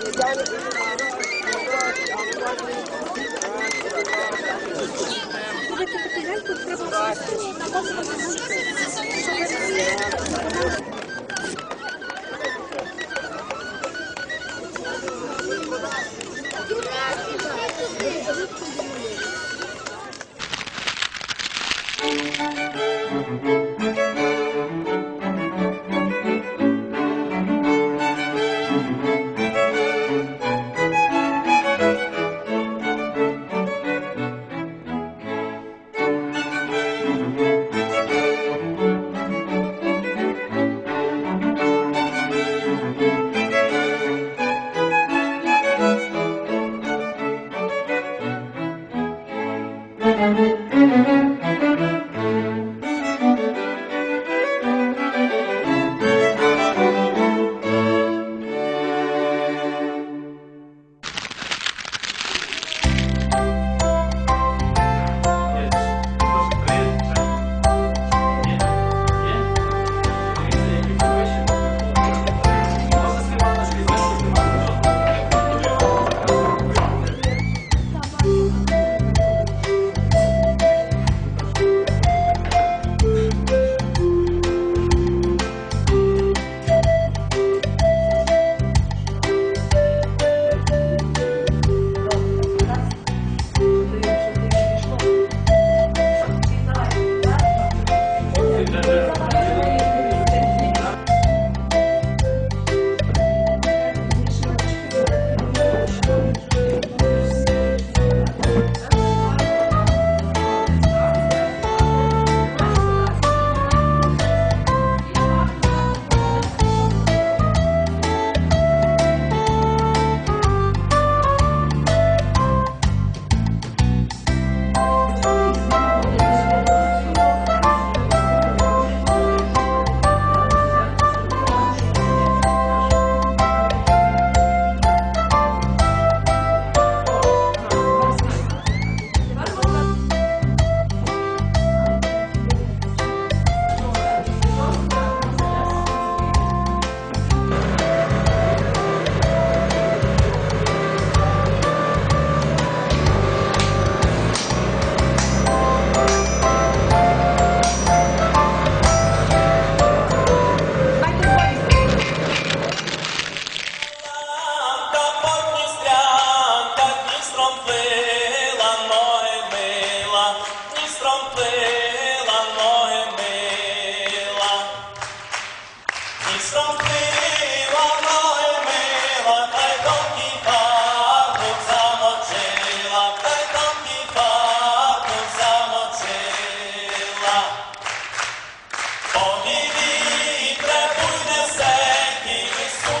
треба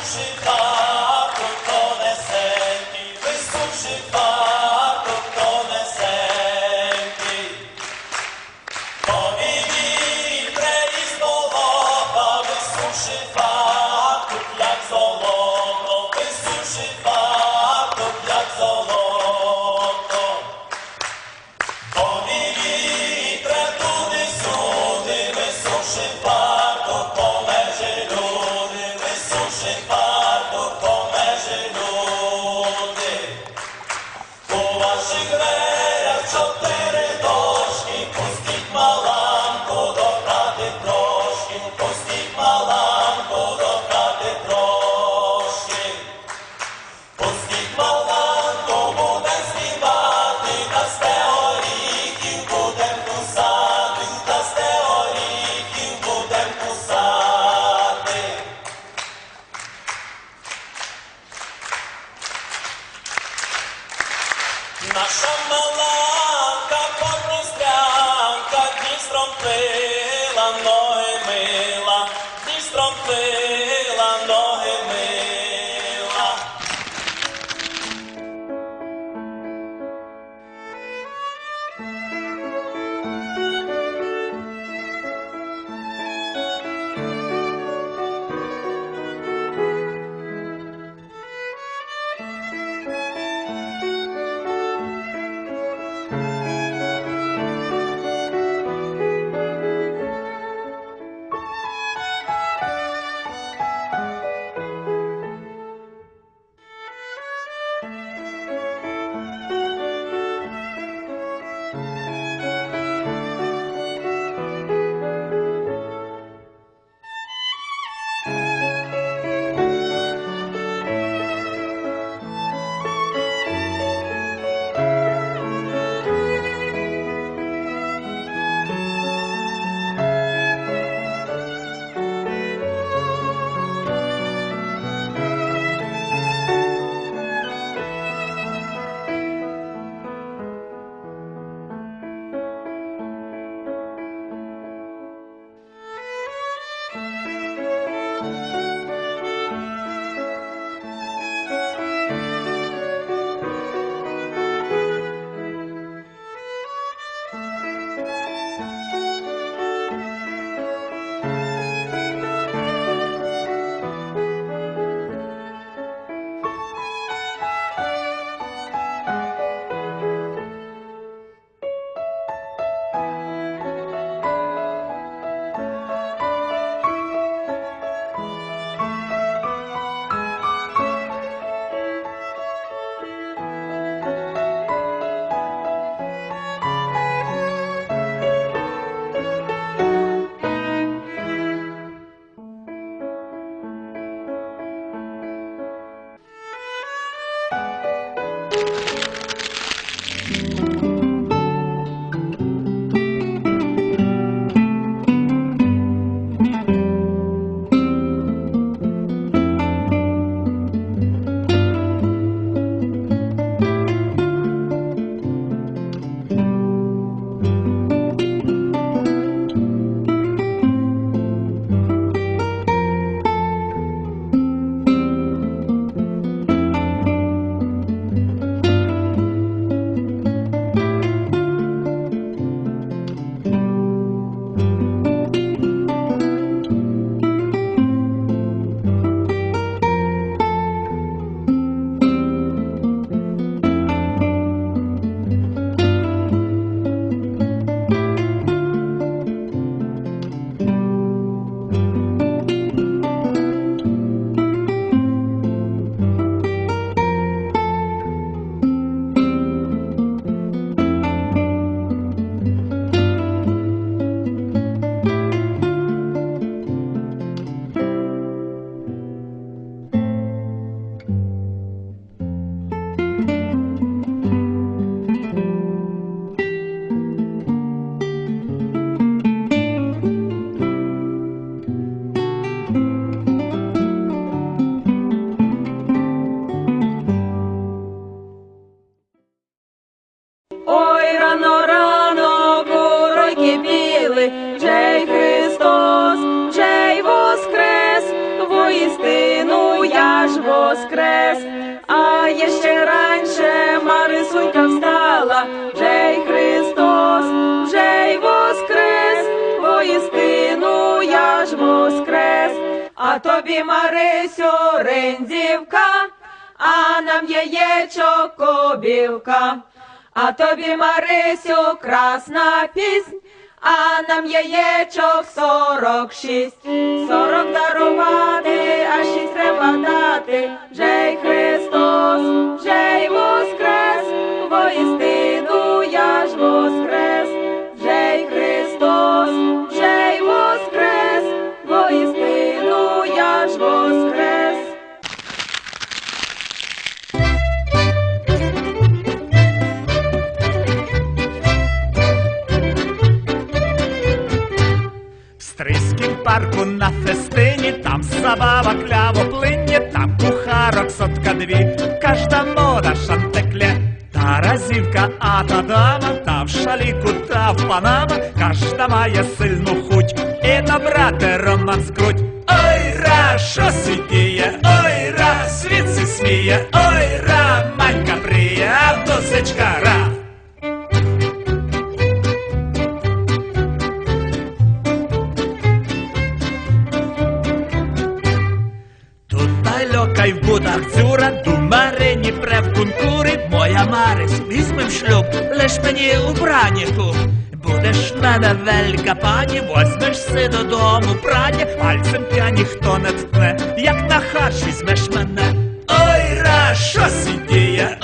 Jackson. Call. してくれちょっと为了我。Тобі, Марисю, рендівка, а нам яєчок кобілка. А тобі, Марисю, красна піснь, а нам яєчок сорок шість. Сорок дарувати, а шість треба дати. Жей Христос, жей воскрес, воістину та кута та в панама, кожна має сильну хуть, і набрати роман скруть. Ой, ра, що сидіє, ой, ра, світ си сміє, ой, ра, манька пріє, а досичка ра. Моя візьмем шлюб, лиш мені у браніку. Будеш мене велька пані, возьмеш си додому прання, пальцем тя ніхто не ткне, як на харч візьмеш мене. Ой, ра, що сидіє,